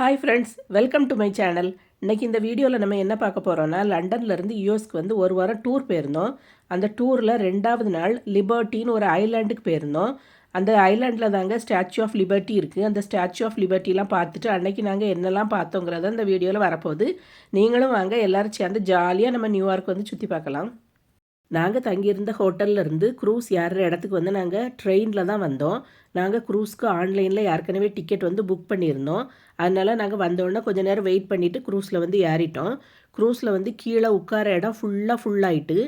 Hi friends welcome to my channel இன்னைக்கு இந்த வீடியோவில் நம்ம என்ன பார்க்க போகிறோன்னா லண்டன்லேருந்து யூஎஸ்க்கு வந்து ஒரு வாரம் டூர் போயிருந்தோம். அந்த டூரில் ரெண்டாவது நாள் லிபர்ட்டின்னு ஒரு ஐலாண்டுக்கு போயிருந்தோம். அந்த ஐலாண்டில் தாங்க ஸ்டாச்சு ஆஃப் லிபர்ட்டி இருக்குது அந்த ஸ்டாச்சு ஆஃப் லிபர்ட்டிலாம் பார்த்துட்டு அன்னைக்கு நாங்கள் என்னெல்லாம் பார்த்தோங்கிறத இந்த வீடியோவில் வரப்போகுது. நீங்களும் வாங்க எல்லோரும் சேர்ந்து ஜாலியாக நம்ம நியூயார்க் வந்து சுற்றி பார்க்கலாம். நாங்கள் தங்கியிருந்த ஹோட்டல்ல இருந்து க்ரூஸ் ஏறுற இடத்துக்கு வந்து நாங்கள் ட்ரெயினில் தான் வந்தோம். நாங்கள் க்ரூஸ்க்கு ஆன்லைனில் ஏற்கனவே டிக்கெட் வந்து புக் பண்ணியிருந்தோம். அதனால் நாங்கள் வந்தோடனே கொஞ்ச நேரம் வெயிட் பண்ணிவிட்டு க்ரூஸில் வந்து ஏறிட்டோம். க்ரூஸில் வந்து கீழே உட்கார இடம் ஃபுல்லாக ஃபுல்லாகிட்டு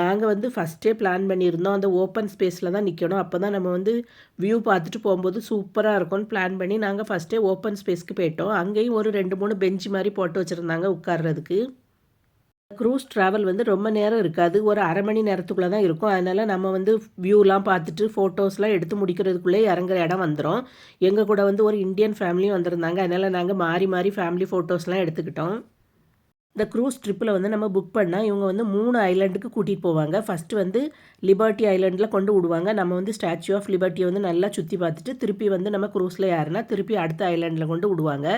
நாங்கள் வந்து ஃபஸ்ட்டே பிளான் பண்ணியிருந்தோம். அந்த ஓப்பன் ஸ்பேஸில் தான் நிற்கணும் அப்போ தான் நம்ம வந்து வியூ பார்த்துட்டு போகும்போது சூப்பராக இருக்கும்னு பிளான் பண்ணி நாங்கள் ஃபஸ்ட்டே ஓப்பன் ஸ்பேஸ்க்கு போயிட்டோம். அங்கேயும் ஒரு ரெண்டு மூணு பெஞ்சு மாதிரி போட்டு வச்சுருந்தாங்க உட்கார்றதுக்கு. க்ரூஸ் ட்ராவல் வந்து ரொம்ப நேரம் இருக்காது. ஒரு அரை மணி நேரத்துக்குள்ளே தான் இருக்கும். அதனால் நம்ம வந்து வியூலாம் பார்த்துட்டு ஃபோட்டோஸ்லாம் எடுத்து முடிக்கிறதுக்குள்ளே இறங்குற இடம் வந்துடும் எங்கள் கூட வந்து ஒரு இந்தியன் ஃபேமிலியும் வந்திருந்தாங்க. அதனால் நாங்கள் மாறி மாறி ஃபேமிலி ஃபோட்டோஸ்லாம் எடுத்துக்கிட்டோம். இந்த க்ரூஸ் ட்ரிப்பில் வந்து நம்ம புக் பண்ணால் இவங்க வந்து மூணு ஐலாண்டுக்கு கூட்டிகிட்டு போவாங்க. ஃபஸ்ட்டு வந்து லிபர்ட்டி ஐலாண்டில் கொண்டு விடுவாங்க. நம்ம வந்து ஸ்டாச்சு ஆஃப் லிபர்ட்டியை வந்து நல்லா சுற்றி பார்த்துட்டு திருப்பி வந்து நம்ம க்ரூஸில் யாருன்னா திருப்பி அடுத்த ஐலாண்டில் கொண்டு விடுவாங்க.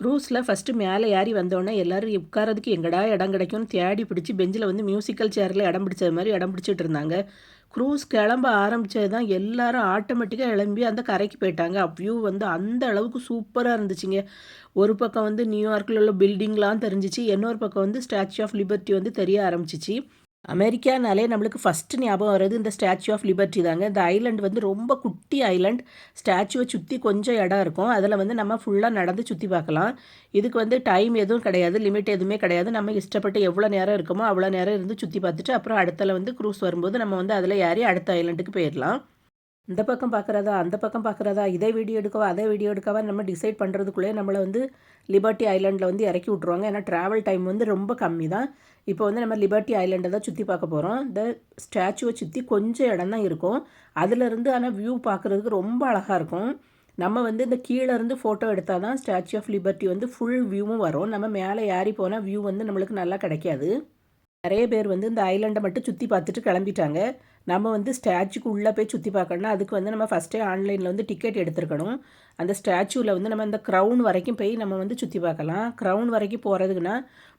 க்ரூஸில் ஃபஸ்ட்டு மேலே ஏறி வந்தோடனே எல்லோரும் உட்காரதுக்கு எங்கடா இடம் கிடைக்கும்னு தேடி பிடிச்சி பெஞ்சில் வந்து மியூசிக்கல் சேரில் இடம் பிடிச்சது மாதிரி இடம் பிடிச்சிட்டு இருந்தாங்க. க்ரூஸ் கிளம்ப ஆரம்பித்தது தான் எல்லாரும் ஆட்டோமேட்டிக்காக கிளம்பி அந்த கரைக்கு போயிட்டாங்க. வியூ வந்து அந்த அளவுக்கு சூப்பராக இருந்துச்சுங்க. ஒரு பக்கம் வந்து நியூயார்க்கில் உள்ள பில்டிங்லாம் தெரிஞ்சிச்சு. இன்னொரு பக்கம் வந்து ஸ்டாச்சு ஆஃப் லிபர்ட்டி வந்து தெரிய ஆரம்பிச்சிச்சு. அமெரிக்கானாலே நம்மளுக்கு ஃபஸ்ட்டு ஞாபகம் வர்றது இந்த ஸ்டாச்சு ஆஃப் லிபர்ட்டி தாங்க. இந்த ஐலண்ட் வந்து ரொம்ப குட்டி ஐலண்ட் ஸ்டாச்சுவை சுற்றி கொஞ்சம் இடம் இருக்கும். அதில் வந்து நம்ம ஃபுல்லாக நடந்து சுற்றி பார்க்கலாம். இதுக்கு வந்து டைம் எதுவும் கிடையாது. லிமிட் எதுவுமே கிடையாது. நம்ம இஷ்டப்பட்டு எவ்வளோ நேரம் இருக்கோமோ அவ்வளோ நேரம் இருந்து சுற்றி பார்த்துட்டு அப்புறம் அடுத்தல வந்து க்ரூஸ் வரும்போது நம்ம வந்து அதில் ஏறி அடுத்த ஐலண்டுக்கு போயிடலாம் இந்த பக்கம் பார்க்குறதா அந்த பக்கம் பார்க்குறதா இதே வீடியோ எடுக்கவா அதே வீடியோ எடுக்கவா நம்ம டிசைட் பண்ணுறதுக்குள்ளே நம்மளை வந்து லிபர்ட்டி ஐலாண்டில் வந்து இறக்கி விட்ருவாங்க ஏன்னா ட்ராவல் டைம் வந்து ரொம்ப கம்மி தான் இப்போ வந்து நம்ம லிபர்ட்டி ஐலாண்டை தான் சுற்றி பார்க்க போகிறோம் இந்த ஸ்டாச்சுவை சுற்றி கொஞ்சம் இடம் தான் இருக்கும். அதிலிருந்து ஆனால் வியூ பார்க்குறதுக்கு ரொம்ப அழகாக இருக்கும். நம்ம வந்து இந்த கீழேருந்து ஃபோட்டோ எடுத்தால் தான் ஸ்டாச்சு ஆஃப் லிபர்ட்டி வந்து ஃபுல் வியூவும் வரும். நம்ம மேலே ஏறி போனால் வியூ வந்து நம்மளுக்கு நல்லா கிடைக்காது. நிறைய பேர் வந்து இந்த ஐலாண்டை மட்டும் சுற்றி பார்த்துட்டு கிளம்பிட்டாங்க. நம்ம வந்து ஸ்டாச்சுக்கு உள்ளே போய் சுற்றி பார்க்கணும்னா அதுக்கு வந்து நம்ம ஃபஸ்ட்டே ஆன்லைனில் வந்து டிக்கெட் எடுத்துருக்கணும். அந்த ஸ்டாச்சுவில் வந்து நம்ம இந்த க்ரௌன் வரைக்கும் போய் நம்ம வந்து சுற்றி பார்க்கலாம். க்ரௌன் வரைக்கும் போகிறதுக்குன்னா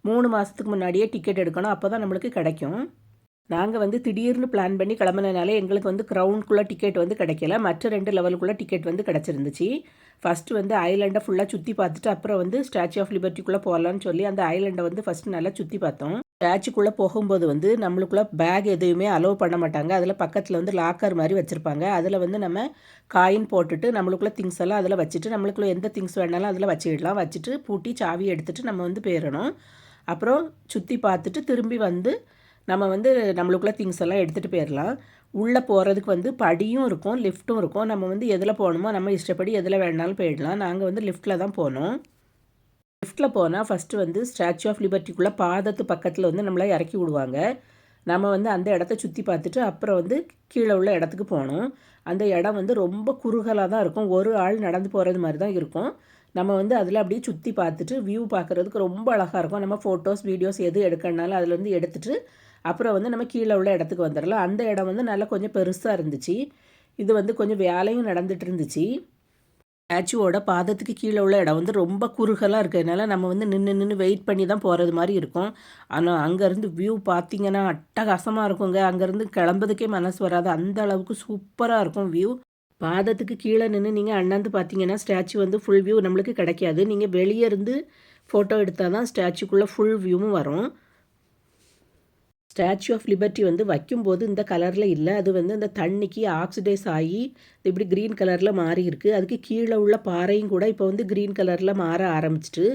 மூணு மாதத்துக்கு முன்னாடியே டிக்கெட் எடுக்கணும். அப்போ தான் நம்மளுக்கு கிடைக்கும். நாங்கள் வந்து திடீர்னு பிளான் பண்ணி கிளம்புனதுனால எங்களுக்கு வந்து க்ரௌண்ட்குள்ளே டிக்கெட் வந்து கிடைக்கல. மற்ற ரெண்டு லெவலுக்குள்ளே டிக்கெட் வந்து கிடச்சிருந்துச்சு. ஃபஸ்ட்டு வந்து ஐலாண்டை ஃபுல்லாக சுற்றி பார்த்துட்டு அப்புறம் வந்து ஸ்டாச்சு ஆஃப் லிபர்ட்டிக்குள்ளே போகலான்னு சொல்லி அந்த ஐலாண்டை வந்து ஃபஸ்ட்டு நல்லா சுற்றி பார்த்தோம். பேட்சுக்குள்ளே போகும்போது வந்து நம்மளுக்குள்ளே பேக் எதுவுமே அலோவ் பண்ண மாட்டாங்க. அதில் பக்கத்தில் வந்து லாக்கர் மாதிரி வச்சுருப்பாங்க. அதில் வந்து நம்ம காயின் போட்டுட்டு நம்மளுக்குள்ளே திங்ஸ் எல்லாம் அதில் வச்சுட்டு நம்மளுக்குள்ளே எந்த திங்ஸ் வேணாலும் அதில் வச்சுக்கிடலாம். வச்சுட்டு பூட்டி சாவி எடுத்துகிட்டு நம்ம வந்து போயிடணும். அப்புறம் சுற்றி பார்த்துட்டு திரும்பி வந்து நம்ம வந்து நம்மளுக்குள்ளே திங்ஸ் எல்லாம் எடுத்துகிட்டு போயிடலாம். உள்ளே போகிறதுக்கு வந்து படியும் இருக்கும் லிஃப்ட்டும் இருக்கும். நம்ம வந்து எதில் போகணுமோ நம்ம இஷ்டப்படி எதில் வேணாலும் போயிடலாம். நாங்கள் வந்து லிஃப்ட்டில் தான் போனோம். லிஃப்ட்டில் போனால் ஃபஸ்ட்டு வந்து ஸ்டாச்சு ஆஃப் லிபர்ட்டிக்குள்ளே பாதத்து பக்கத்தில் வந்து நம்மளை இறக்கி விடுவாங்க. நம்ம வந்து அந்த இடத்த சுற்றி பார்த்துட்டு அப்புறம் வந்து கீழே உள்ள இடத்துக்கு போகணும். அந்த இடம் வந்து ரொம்ப குறுகலாக தான் இருக்கும். ஒரு ஆள் நடந்து போகிறது மாதிரி தான் இருக்கும். நம்ம வந்து அதில் அப்படியே சுற்றி பார்த்துட்டு வியூ பார்க்குறதுக்கு ரொம்ப அழகாக இருக்கும். நம்ம ஃபோட்டோஸ் வீடியோஸ் எது எடுக்கணுனாலும் அதில் வந்து எடுத்துகிட்டு அப்புறம் வந்து நம்ம கீழே உள்ள இடத்துக்கு வந்துடலாம். அந்த இடம் வந்து நல்லா கொஞ்சம் பெருசாக இருந்துச்சு. இது வந்து கொஞ்சம் வேலையும் நடந்துகிட்டு இருந்துச்சு. ஸ்டாச்சுவோட பாதத்துக்கு கீழே உள்ள இடம் வந்து ரொம்ப குறுகலாக இருக்கிறதுனால நம்ம வந்து நின்று நின்று வெயிட் பண்ணி தான் போகிறது மாதிரி இருக்கும். ஆனால் அங்கேருந்து வியூ பார்த்திங்கன்னா அட்டகாசமாக இருக்குங்க. அங்கேருந்து கிளம்புறதுக்கே மனசு வராது. அந்த அளவுக்கு சூப்பராக இருக்கும் வியூ பாதத்துக்கு கீழே நின்று நீங்கள் அண்ணாந்து பார்த்தீங்கன்னா ஸ்டாச்சு வந்து ஃபுல் வியூ நம்மளுக்கு கிடைக்காது. நீங்கள் வெளியே இருந்து ஃபோட்டோ எடுத்தால் தான் ஸ்டாச்சுக்குள்ளே ஃபுல் வியூவும் வரும். ஸ்டாச்சு ஆஃப் லிபர்ட்டி வந்து வைக்கும்போது இந்த கலரில் இல்லை. அது வந்து அந்த தண்ணிக்கு ஆக்சிடைஸ் ஆகி இப்படி க்ரீன் கலரில் மாறி இருக்குது அதுக்கு கீழே உள்ள பாறையும் கூட இப்போ வந்து க்ரீன் கலரில் மாற ஆரம்பிச்சிட்டு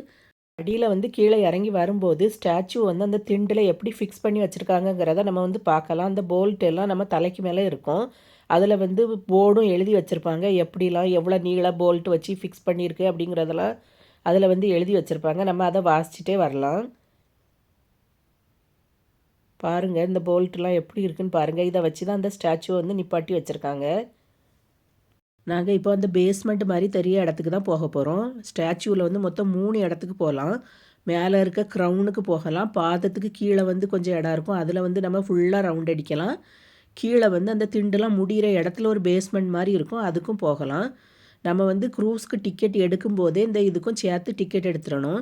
அடியில் வந்து கீழே இறங்கி வரும்போது ஸ்டாச்சு வந்து அந்த திண்டில் எப்படி ஃபிக்ஸ் பண்ணி வச்சுருக்காங்கங்கிறத நம்ம வந்து பார்க்கலாம். அந்த போல்ட் எல்லாம் நம்ம தலைக்கு மேலே இருக்கும். அதில் வந்து போர்டும் எழுதி வச்சுருப்பாங்க. எப்படிலாம் எவ்வளோ நீள போல்ட் வச்சு ஃபிக்ஸ் பண்ணியிருக்கு அப்படிங்கிறதெல்லாம் அதில் வந்து எழுதி வச்சுருப்பாங்க. நம்ம அதை வாசிச்சுட்டே வரலாம். பாருங்கள் இந்த போல்ட்லாம் எப்படி இருக்குன்னு பாருங்கள் இதை வச்சு தான் அந்த ஸ்டாச்சுவை வந்து நிப்பாட்டி வச்சுருக்காங்க. நாங்கள் இப்போ அந்த பேஸ்மெண்ட் மாதிரி தெரிய இடத்துக்கு தான் போக போகிறோம் ஸ்டாச்சுவில் வந்து மொத்தம் மூணு இடத்துக்கு போகலாம். மேலே இருக்க க்ரௌனுக்கு போகலாம். பாதத்துக்கு கீழே வந்து கொஞ்சம் இடம் இருக்கும். அதில் வந்து நம்ம ஃபுல்லாக ரவுண்ட் அடிக்கலாம். கீழே வந்து அந்த திண்டுலாம் முடிகிற இடத்துல ஒரு பேஸ்மெண்ட் மாதிரி இருக்கும். அதுக்கும் போகலாம். நம்ம வந்து க்ரூஸ்க்கு டிக்கெட் எடுக்கும்போதே இந்த இதுக்கும் சேர்த்து டிக்கெட் எடுத்துடணும்.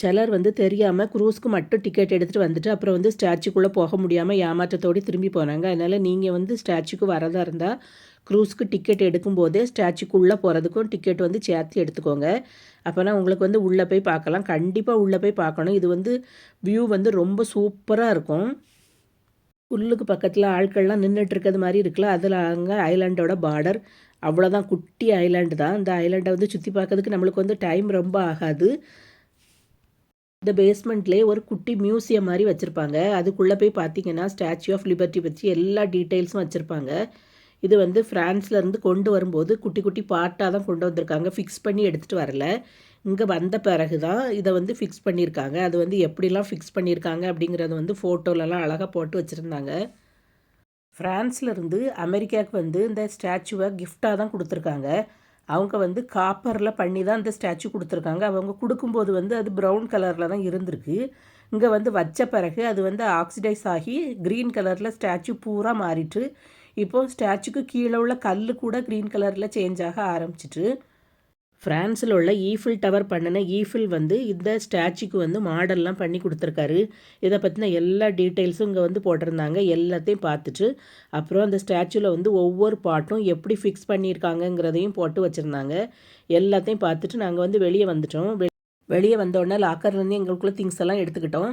சிலர் வந்து தெரியாமல் குரூஸ்க்கு மட்டும் டிக்கெட் எடுத்துகிட்டு வந்துட்டு அப்புறம் வந்து ஸ்டாச்சுக்குள்ளே போக முடியாமல் ஏமாற்றத்தோடு திரும்பி போனாங்க. அதனால் நீங்கள் வந்து ஸ்டாச்சுக்கு வரதா இருந்தால் க்ரூஸ்க்கு டிக்கெட் எடுக்கும்போதே ஸ்டாச்சுக்குள்ளே போகிறதுக்கும் டிக்கெட் வந்து சேர்த்து எடுத்துக்கோங்க. அப்போனா உங்களுக்கு வந்து உள்ளே போய் பார்க்கலாம். கண்டிப்பாக உள்ளே போய் பார்க்கணும். இது வந்து வியூ வந்து ரொம்ப சூப்பராக இருக்கும். புல்லுக்கு பக்கத்தில் ஆட்கள்லாம் நின்றுட்டு இருக்கிறது மாதிரி இருக்குல்ல அதில் அங்கே ஐலாண்டோட பார்டர் அவ்வளோதான் குட்டி ஐலாண்டு தான். இந்த ஐலாண்டை வந்து சுற்றி பார்க்கறதுக்கு நம்மளுக்கு வந்து டைம் ரொம்ப ஆகாது. இந்த பேஸ்மெண்ட்லேயே ஒரு குட்டி மியூசியம் மாதிரி வச்சுருப்பாங்க. அதுக்குள்ளே போய் பார்த்தீங்கன்னா ஸ்டாச்சு ஆஃப் லிபர்ட்டி பற்றி எல்லா டீட்டெயில்ஸும் வச்சுருப்பாங்க. இது வந்து ஃப்ரான்ஸ்லேருந்து கொண்டு வரும்போது குட்டி குட்டி பார்ட்டாக தான் கொண்டு வந்திருக்காங்க. ஃபிக்ஸ் பண்ணி எடுத்துகிட்டு வரல. இங்கே வந்த பிறகு தான் இதை வந்து ஃபிக்ஸ் பண்ணியிருக்காங்க. அது வந்து எப்படிலாம் ஃபிக்ஸ் பண்ணியிருக்காங்க அப்படிங்கிறது வந்து ஃபோட்டோலலாம் அழகாக போட்டு வச்சுருந்தாங்க. ஃப்ரான்ஸ்லேருந்து அமெரிக்காவுக்கு வந்து இந்த ஸ்டாச்சுவை கிஃப்டாக தான் கொடுத்துருக்காங்க. அவங்க வந்து காப்பரில் பண்ணி தான் அந்த ஸ்டாச்சு கொடுத்துருக்காங்க. அவங்க கொடுக்கும்போது வந்து அது ப்ரௌன் கலரில் தான் இருந்திருக்கு. இங்கே வந்து வச்ச பிறகு அது வந்து ஆக்சிடைஸ் ஆகி க்ரீன் கலரில் ஸ்டாச்சு பூரா மாறிட்டு இப்போது ஸ்டாச்சுக்கு கீழே உள்ள கல் கூட க்ரீன் கலரில் சேஞ்ச் ஆக ஆரம்பிச்சிட்டு ஃப்ரான்ஸில் உள்ள ஈஃபில் டவர் பண்ணின ஈஃபில் வந்து இந்த ஸ்டாச்சுக்கு வந்து மாடல்லாம் பண்ணி கொடுத்துருக்காரு. இதை பற்றின எல்லா டீட்டெயில்ஸும் இங்கே வந்து போட்டிருந்தாங்க. எல்லாத்தையும் பார்த்துட்டு அப்புறம் அந்த ஸ்டாச்சுவில் வந்து ஒவ்வொரு பாட்டும் எப்படி ஃபிக்ஸ் பண்ணியிருக்காங்கங்கிறதையும் போட்டு வச்சுருந்தாங்க. எல்லாத்தையும் பார்த்துட்டு நாங்கள் வந்து வெளியே வந்துட்டோம். வெளியே வந்தோடனே லாக்கர்லேருந்து எங்களுக்குள்ள திங்ஸ் எல்லாம் எடுத்துக்கிட்டோம்.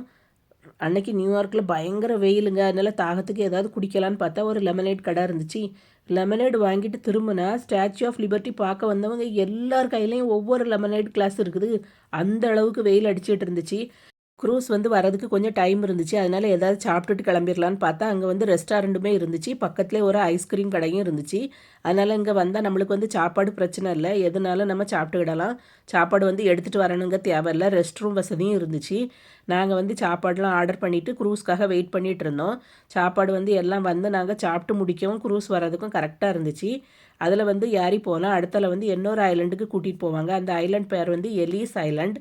அன்னைக்கு நியூயார்க்கில் பயங்கர வெயிலுங்க. அதனால் தாகத்துக்கு ஏதாவது குடிக்கலான்னு பார்த்தா ஒரு லெமனேட் கடை இருந்துச்சு. லெமனேட் வாங்கிட்டு திரும்பினா ஸ்டாச்சு ஆஃப் லிபர்ட்டி பார்க்க வந்தவங்க எல்லார் கையிலையும் ஒவ்வொரு லெமனேட் கிளாஸ் இருக்குது. அந்த அளவுக்கு வெயில் அடிச்சுட்டு இருந்துச்சு. க்ரூஸ் வந்து வரதுக்கு கொஞ்சம் டைம் இருந்துச்சு. அதனால் ஏதாவது சாப்பிட்டுட்டு கிளம்பிடலான்னு பார்த்தா அங்கே வந்து ரெஸ்டாரண்ட்டுமே இருந்துச்சு. பக்கத்துலேயே ஒரு ஐஸ்கிரீம் கடையும் இருந்துச்சு. அதனால் இங்கே வந்தால் நம்மளுக்கு வந்து சாப்பாடு பிரச்சனை இல்லை. எதுனாலும் நம்ம சாப்பிட்டுக்கிடலாம். சாப்பாடு வந்து எடுத்துகிட்டு வரணுங்க தேவையில்லை ரெஸ்ட் ரூம் வசதியும் இருந்துச்சு. நாங்கள் வந்து சாப்பாடெலாம் ஆர்டர் பண்ணிவிட்டு க்ரூஸ்க்காக வெயிட் பண்ணிகிட்டு இருந்தோம். சாப்பாடு வந்து எல்லாம் வந்து நாங்கள் சாப்பிட்டு முடிக்கவும் க்ரூஸ் வர்றதுக்கும் கரெக்டாக இருந்துச்சு. அதில் வந்து ஏறி போனால் அடுத்தல வந்து இன்னொரு ஐலண்டுக்கு கூட்டிகிட்டு போவாங்க. அந்த ஐலண்ட் பேர் வந்து எலீஸ் ஐலண்ட்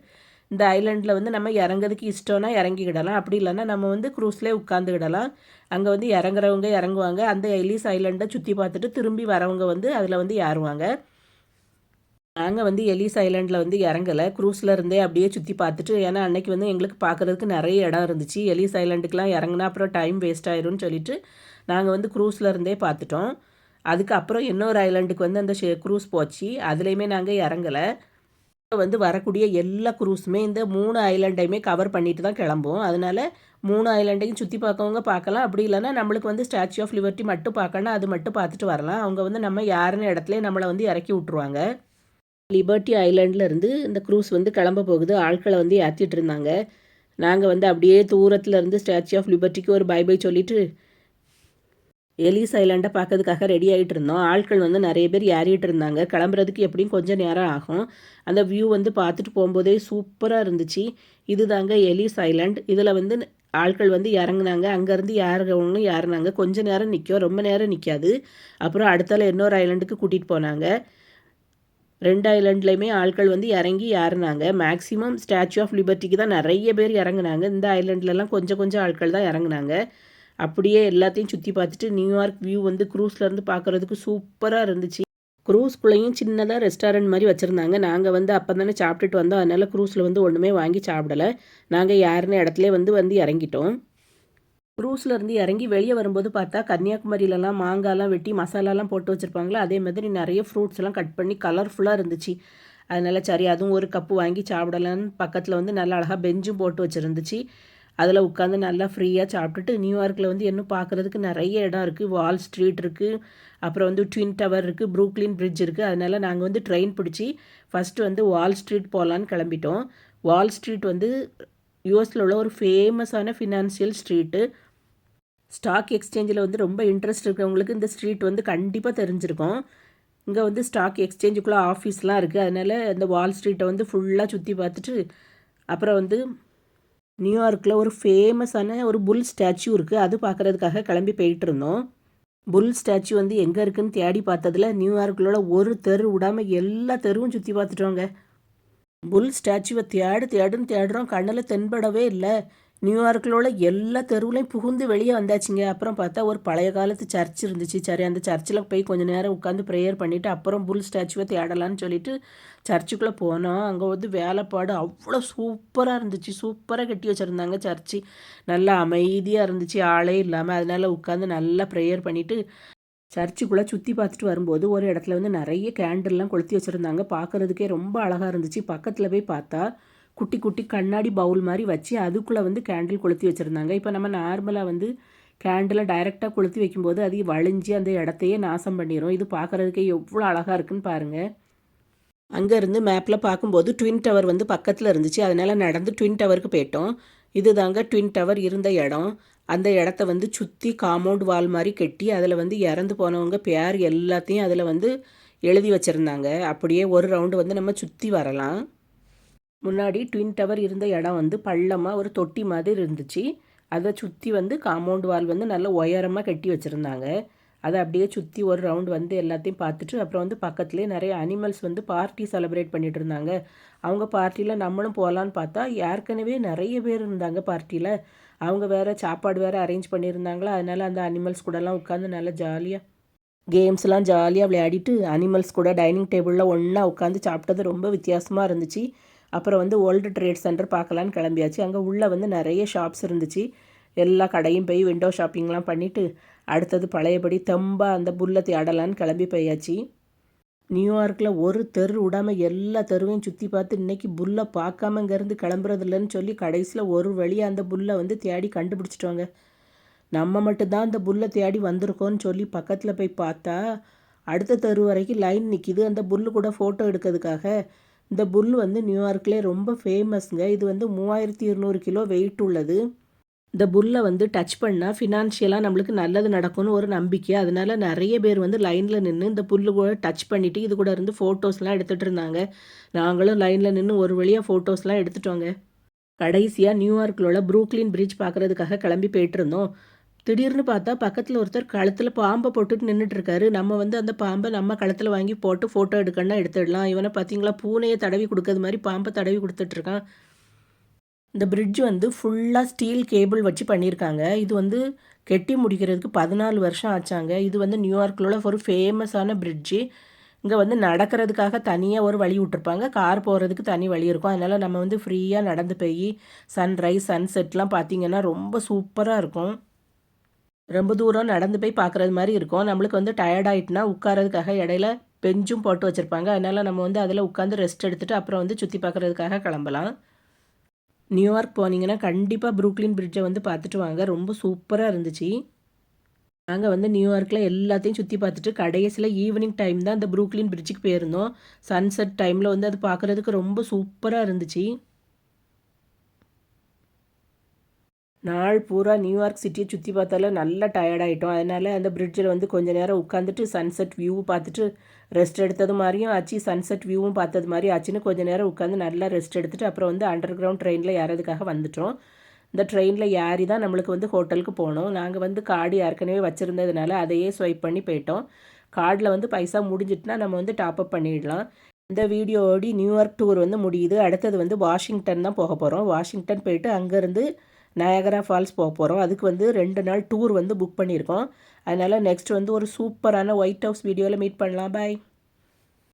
இந்த ஐலண்டில் வந்து நம்ம இறங்குறதுக்கு இஷ்டம்னா இறங்கிக்கிடலாம். அப்படி இல்லைன்னா நம்ம வந்து க்ரூஸ்லேயே உட்காந்துக்கிடலாம் அங்கே வந்து இறங்குறவங்க இறங்குவாங்க. அந்த எலிஸ் ஐலண்டை சுற்றி பார்த்துட்டு திரும்பி வரவங்க வந்து அதில் வந்து ஏறுவாங்க நாங்கள் வந்து எலிஸ் ஐலண்டில் வந்து இறங்கலை. க்ரூஸில் இருந்தே அப்படியே சுற்றி பார்த்துட்டு ஏன்னா அன்னைக்கு வந்து எங்களுக்கு பார்க்குறதுக்கு நிறைய இடம் இருந்துச்சு. எலிஸ் ஐலண்டுக்கெலாம் இறங்கினா அப்புறம் டைம் வேஸ்ட் ஆயிரும்னு சொல்லிட்டு நாங்கள் வந்து க்ரூஸில் இருந்தே பார்த்துட்டோம். அதுக்கப்புறம் இன்னொரு ஐலண்டுக்கு வந்து அந்த ஷே க்ரூஸ் போச்சு. அதுலேயுமே நாங்கள் இறங்கலை. வந்து வரக்கூடிய எல்லா குரூஸுமே இந்த மூணு ஐலாண்டையுமே கவர் பண்ணிட்டு தான் கிளம்பும் அதனால் மூணு ஐலாண்டையும் சுற்றி பார்க்கவங்க பார்க்கலாம் அப்படி இல்லைனா நம்மளுக்கு வந்து ஸ்டாச்சு ஆஃப் லிபர்ட்டி மட்டும் பார்க்கணும் அது மட்டும் பார்த்துட்டு வரலாம். அவங்க வந்து நம்ம யாருன்னு இடத்துல நம்மளை வந்து இறக்கி விட்ருவாங்க லிபர்ட்டி ஐலாண்ட்லேருந்து இந்த க்ரூஸ் வந்து கிளம்ப போகுது. ஆட்களை வந்து ஏற்றிட்டு இருந்தாங்க. நாங்கள் வந்து அப்படியே தூரத்தில் இருந்து ஸ்டாச்சு ஆஃப் லிபர்ட்டிக்கு ஒரு பை பை சொல்லிவிட்டு எலிஸ் ஐலாண்டை பார்க்கறதுக்காக ரெடி ஆகிட்டு இருந்தோம். ஆட்கள் வந்து நிறைய பேர் ஏறிட்டு இருந்தாங்க. கிளம்புறதுக்கு எப்படியும் கொஞ்சம் நேரம் ஆகும். அந்த வியூ வந்து பார்த்துட்டு போகும்போதே சூப்பராக இருந்துச்சு. இது தாங்க எலிஸ் ஐலாண்ட் இதில் வந்து ஆட்கள் வந்து இறங்குனாங்க. அங்கேருந்து யாருவங்களும் ஏறினாங்க. கொஞ்சம் நேரம் நிற்கும் ரொம்ப நேரம் நிற்காது அப்புறம் அடுத்தால இன்னொரு ஐலாண்டுக்கு கூட்டிகிட்டு போனாங்க. ரெண்டு ஐலாண்ட்லேயுமே ஆட்கள் வந்து இறங்கி ஏறினாங்க. மேக்ஸிமம் ஸ்டாச்சு ஆஃப் லிபர்ட்டிக்கு தான் நிறைய பேர் இறங்குனாங்க. இந்த ஐலாண்ட்லலாம் கொஞ்சம் கொஞ்சம் ஆட்கள் தான் இறங்குனாங்க. அப்படியே எல்லாத்தையும் சுற்றி பார்த்துட்டு நியூயார்க் வியூ வந்து க்ரூஸ்லேருந்து பார்க்குறதுக்கு சூப்பராக இருந்துச்சு. க்ரூஸ்குள்ளேயும் சின்னதாக ரெஸ்டாரண்ட் மாதிரி வச்சுருந்தாங்க. நாங்கள் வந்து அப்போ தானே சாப்பிட்டுட்டு வந்தோம். அதனால் க்ரூஸில் வந்து ஒன்றுமே வாங்கி சாப்பிடலை. நாங்கள் யாருன்னு இடத்துல வந்து வந்து இறங்கிட்டோம். க்ரூஸ்லேருந்து இறங்கி வெளியே வரும்போது பார்த்தா கன்னியாகுமரியிலலாம் மாங்காய்லாம் வெட்டி மசாலாலாம் போட்டு வச்சுருப்பாங்களா? அதே மாதிரி நிறைய ஃப்ரூட்ஸ்லாம் கட் பண்ணி கலர்ஃபுல்லாக இருந்துச்சு. அதனால் சரி அதுவும் ஒரு கப்பு வாங்கி சாப்பிடலான்னு பக்கத்தில் வந்து நல்லா அழகாக பெஞ்சும் போட்டு வச்சுருந்துச்சு. அதில் உட்காந்து நல்லா ஃப்ரீயாக சாப்பிட்டுட்டு நியூயார்க்கில் வந்து இன்னும் பார்க்குறதுக்கு நிறைய இடம் இருக்குது வால் ஸ்ட்ரீட் இருக்குது அப்புறம் வந்து ட்வின் டவர் இருக்குது ப்ரூக்லின் பிரிட்ஜ் இருக்குது அதனால் நாங்கள் வந்து ட்ரெயின் பிடிச்சி ஃபஸ்ட்டு வந்து வால் ஸ்ட்ரீட் போகலான்னு கிளம்பிட்டோம். வால் ஸ்ட்ரீட் வந்து யூஎஸில் உள்ள ஒரு ஃபேமஸான ஃபினான்ஷியல் ஸ்ட்ரீட்டு ஸ்டாக் எக்ஸ்சேஞ்சில் வந்து ரொம்ப இன்ட்ரெஸ்ட் இருக்கிறவங்களுக்கு இந்த ஸ்ட்ரீட் வந்து கண்டிப்பாக தெரிஞ்சிருக்கும். இங்கே வந்து ஸ்டாக் எக்ஸ்சேஞ்சுக்குள்ளே ஆஃபீஸ்லாம் இருக்குது அதனால் இந்த வால் ஸ்ட்ரீட்டை வந்து ஃபுல்லாக சுற்றி பார்த்துட்டு அப்புறம் வந்து நியூயார்க்கில் ஒரு ஃபேமஸான ஒரு புல் ஸ்டாச்சு இருக்குது அது பார்க்குறதுக்காக கிளம்பி போயிட்டு இருந்தோம் புல் ஸ்டாச்சு வந்து எங்கே இருக்குன்னு தேடி பார்த்ததில் நியூயார்க்கிலோட ஒரு தெரு விடாமல் எல்லா தெருவும் சுற்றி பார்த்துட்டோங்க. புல் ஸ்டாச்சுவை தேடு தேடுன்னு தேடுறோம். கண்ணில் தென்படவே இல்லை. நியூயார்க்கில் உள்ள எல்லா தெருவுலையும் புகுந்து வெளியே வந்தாச்சுங்க. அப்புறம் பார்த்தா ஒரு பழைய காலத்து சர்ச் இருந்துச்சு. சரி அந்த சர்ச்சில் போய் கொஞ்ச நேரம் உட்காந்து ப்ரேயர் பண்ணிவிட்டு அப்புறம் புல் ஸ்டாச்சுவை தேடலான்னு சொல்லிட்டு சர்ச்சுக்குள்ளே போனோம் அங்கே வந்து வேலைப்பாடு அவ்வளோ சூப்பராக இருந்துச்சு. சூப்பராக கட்டி வச்சுருந்தாங்க சர்ச்சு. நல்லா அமைதியாக இருந்துச்சு. ஆளே இல்லாமல் அதனால் உட்காந்து நல்லா ப்ரேயர் பண்ணிவிட்டு சர்ச்சுக்குள்ளே சுற்றி பார்த்துட்டு வரும்போது ஒரு இடத்துல வந்து நிறைய கேண்டில்லாம் கொளுத்தி வச்சுருந்தாங்க. பார்க்குறதுக்கே ரொம்ப அழகாக இருந்துச்சு. பக்கத்தில் போய் பார்த்தா குட்டி குட்டி கண்ணாடி பவுல் மாதிரி வச்சு அதுக்குள்ளே வந்து கேண்டில் கொளுத்தி வச்சுருந்தாங்க. இப்போ நம்ம நார்மலாக வந்து கேண்டிலை டைரெக்டாக கொளுத்தி வைக்கும்போது அது வழிஞ்சு அந்த இடத்தையே நாசம் பண்ணிடும் இது பார்க்குறதுக்கே எவ்வளோ அழகாக இருக்குன்னு பாருங்கள் அங்கேருந்து மேப்பில் பார்க்கும்போது ட்வின் டவர் வந்து பக்கத்தில் இருந்துச்சு. அதனால் நடந்து ட்வின் டவருக்கு போயிட்டோம். இது தாங்க ட்வின் டவர் இருந்த இடம். அந்த இடத்த வந்து சுற்றி காம்பவுண்ட் வால் மாதிரி கட்டி அதில் வந்து இறந்து போனவங்க பேர் எல்லாத்தையும் அதில் வந்து எழுதி வச்சுருந்தாங்க. அப்படியே ஒரு ரவுண்டு வந்து நம்ம சுற்றி வரலாம். முன்னாடி ட்வின் டவர் இருந்த இடம் வந்து பள்ளமாக ஒரு தொட்டி மாதிரி இருந்துச்சு. அதை சுற்றி வந்து காம்பவுண்ட் வால் வந்து நல்ல உயரமாக கட்டி வச்சுருந்தாங்க. அதை அப்படியே சுற்றி ஒரு ரவுண்ட் வந்து எல்லாத்தையும் பார்த்துட்டு அப்புறம் வந்து பக்கத்துலேயே நிறைய அனிமல்ஸ் வந்து பார்ட்டி செலிப்ரேட் பண்ணிகிட்டு இருந்தாங்க. அவங்க பார்ட்டியில் நம்மளும் போகலான்னு பார்த்தா ஏற்கனவே நிறைய பேர் இருந்தாங்க பார்ட்டியில் அவங்க வேறு சாப்பாடு வேறு அரேஞ்ச் பண்ணியிருந்தாங்களா. அதனால் அந்த அனிமல்ஸ் கூடலாம் உட்காந்து நல்லா ஜாலியாக கேம்ஸ்லாம் ஜாலியாக விளையாடிட்டு அனிமல்ஸ் கூட டைனிங் டேபிளில் ஒன்றா உட்காந்து சாப்பிட்டது ரொம்ப வித்தியாசமாக இருந்துச்சு. அப்புறம் வந்து வேர்ல்டு ட்ரேட் சென்டர் பார்க்கலான்னு கிளம்பியாச்சு. அங்கே உள்ளே வந்து நிறைய ஷாப்ஸ் இருந்துச்சு. எல்லா கடையும் போய் விண்டோ ஷாப்பிங்லாம் பண்ணிவிட்டு அடுத்தது பழையபடி தெம்பாக அந்த புல்லை தேடலான்னு கிளம்பி போயாச்சு. நியூயார்க்கில் ஒரு தெரு விடாமல் எல்லா தெருவையும் சுற்றி பார்த்து இன்றைக்கி புல்லை பார்க்காம இங்கேருந்து கிளம்புறது இல்லைன்னு சொல்லி கடைசியில் ஒரு வழியாக அந்த புல்லை வந்து தேடி கண்டுபிடிச்சிட்டோங்க. நம்ம மட்டும்தான் அந்த புல்லை தேடி வந்திருக்கோன்னு சொல்லி பக்கத்தில் போய் பார்த்தா அடுத்த தெரு வரைக்கும் லைன் நிற்கிது அந்த புல்லு கூட ஃபோட்டோ எடுக்கிறதுக்காக இந்த புல் வந்து நியூயார்க்லேயே ரொம்ப ஃபேமஸ்ங்க இது வந்து மூவாயிரத்தி இருநூறு கிலோ வெயிட் உள்ளது. இந்த புல்லை வந்து டச் பண்ணால் ஃபினான்ஷியலாக நம்மளுக்கு நல்லது நடக்கும்னு ஒரு நம்பிக்கை. அதனால நிறைய பேர் வந்து லைனில் நின்று இந்த புல்லு கூட டச் பண்ணிவிட்டு இது கூட இருந்து ஃபோட்டோஸ்லாம் எடுத்துகிட்டு இருந்தாங்க. நாங்களும் லைனில் நின்று ஒரு வழியாக ஃபோட்டோஸ்லாம் எடுத்துட்டோங்க. கடைசியாக நியூயார்க்கில் உள்ள ப்ரூக்லின் பிரிட்ஜ் பார்க்குறதுக்காக கிளம்பி போயிட்டு இருந்தோம். திடீர்னு பார்த்தா பக்கத்தில் ஒருத்தர் கழுத்தில் பாம்பை போட்டுட்டு நின்றுட்டு இருக்காரு நம்ம வந்து அந்த பாம்பை நம்ம கழுத்தில் வாங்கி போட்டு ஃபோட்டோ எடுக்கணும்னா எடுத்துடலாம். இவனை பார்த்தீங்களா? பூனையை தடவி கொடுக்கறது மாதிரி பாம்பை தடவி கொடுத்துட்ருக்கான். இந்த பிரிட்ஜ் வந்து ஃபுல்லாக ஸ்டீல் கேபிள் வச்சு பண்ணியிருக்காங்க. இது வந்து கெட்டி முடிக்கிறதுக்கு பதினாலு வருஷம் ஆச்சாங்க. இது வந்து நியூயார்க்கில் உள்ள ஒரு ஃபேமஸான பிரிட்ஜு இங்கே வந்து நடக்கிறதுக்காக தனியாக ஒரு வழி விட்ருப்பாங்க கார் போகிறதுக்கு தனி வழி இருக்கும். அதனால் நம்ம வந்து ஃப்ரீயாக நடந்து போய் சன்ரைஸ் சன்செட்லாம் பார்த்திங்கன்னா ரொம்ப சூப்பராக இருக்கும். ரொம்ப தூரம் நடந்து போய் பார்க்குறது மாதிரி இருக்கும். நம்மளுக்கு வந்து டயர்ட் ஆகிட்டுனா உட்காரதுக்காக இடையில பெஞ்சும் போட்டு வச்சுருப்பாங்க. அதனால் நம்ம வந்து அதில் உட்காந்து ரெஸ்ட் எடுத்துகிட்டு அப்புறம் வந்து சுற்றி பார்க்குறதுக்காக கிளம்பலாம். நியூயார்க் போனீங்கன்னா கண்டிப்பாக ப்ரூக்லின் பிரிட்ஜை வந்து பார்த்துட்டு வாங்க. ரொம்ப சூப்பராக இருந்துச்சு. நாங்கள் வந்து நியூயார்க்கில் எல்லாத்தையும் சுற்றி பார்த்துட்டு கடைசியில் ஈவினிங் டைம் தான் அந்த ப்ரூக்லின் பிரிட்ஜுக்கு போயிருந்தோம். சன்செட் டைமில் வந்து அது பார்க்குறதுக்கு ரொம்ப சூப்பராக இருந்துச்சு. நாள் பூரா நியூயார்க் சிட்டியை சுற்றி பார்த்தாலும் நல்லா டயர்டாயிட்டோம் அதனால் அந்த பிரிட்ஜில் வந்து கொஞ்ச நேரம் உட்காந்துட்டு சன்செட் வியூ பார்த்துட்டு ரெஸ்ட் எடுத்தது மாதிரியும் ஆச்சு. சன்செட் வியூவும் பார்த்தது மாதிரி ஆச்சுன்னு கொஞ்சம் நேரம் உட்காந்து நல்லா ரெஸ்ட் எடுத்துகிட்டு அப்புறம் வந்து அண்டர் கிரவுண்ட் ட்ரெயினில் ஏறதுக்காக வந்துட்டோம். இந்த ட்ரெயினில் ஏறி தான் நம்மளுக்கு வந்து ஹோட்டலுக்கு போனோம். நாங்கள் வந்து கார்டு ஏற்கனவே வச்சுருந்ததுனால அதையே ஸ்வைப் பண்ணி போயிட்டோம். கார்டில் வந்து பைசா முடிஞ்சிட்டுனா நம்ம வந்து டாப்அப் பண்ணிடலாம். இந்த வீடியோடி நியூயார்க் டூர் வந்து முடியுது. அடுத்தது வந்து வாஷிங்டன் தான் போக போகிறோம் வாஷிங்டன் போயிட்டு அங்கேருந்து நயகரா ஃபால்ஸ் போக போகிறோம் அதுக்கு வந்து ரெண்டு நாள் டூர் வந்து புக் பண்ணியிருக்கோம். அதனால் நெக்ஸ்ட் வந்து ஒரு சூப்பரான ஒயிட் ஹவுஸ் வீடியோவில் மீட் பண்ணலாம். பாய்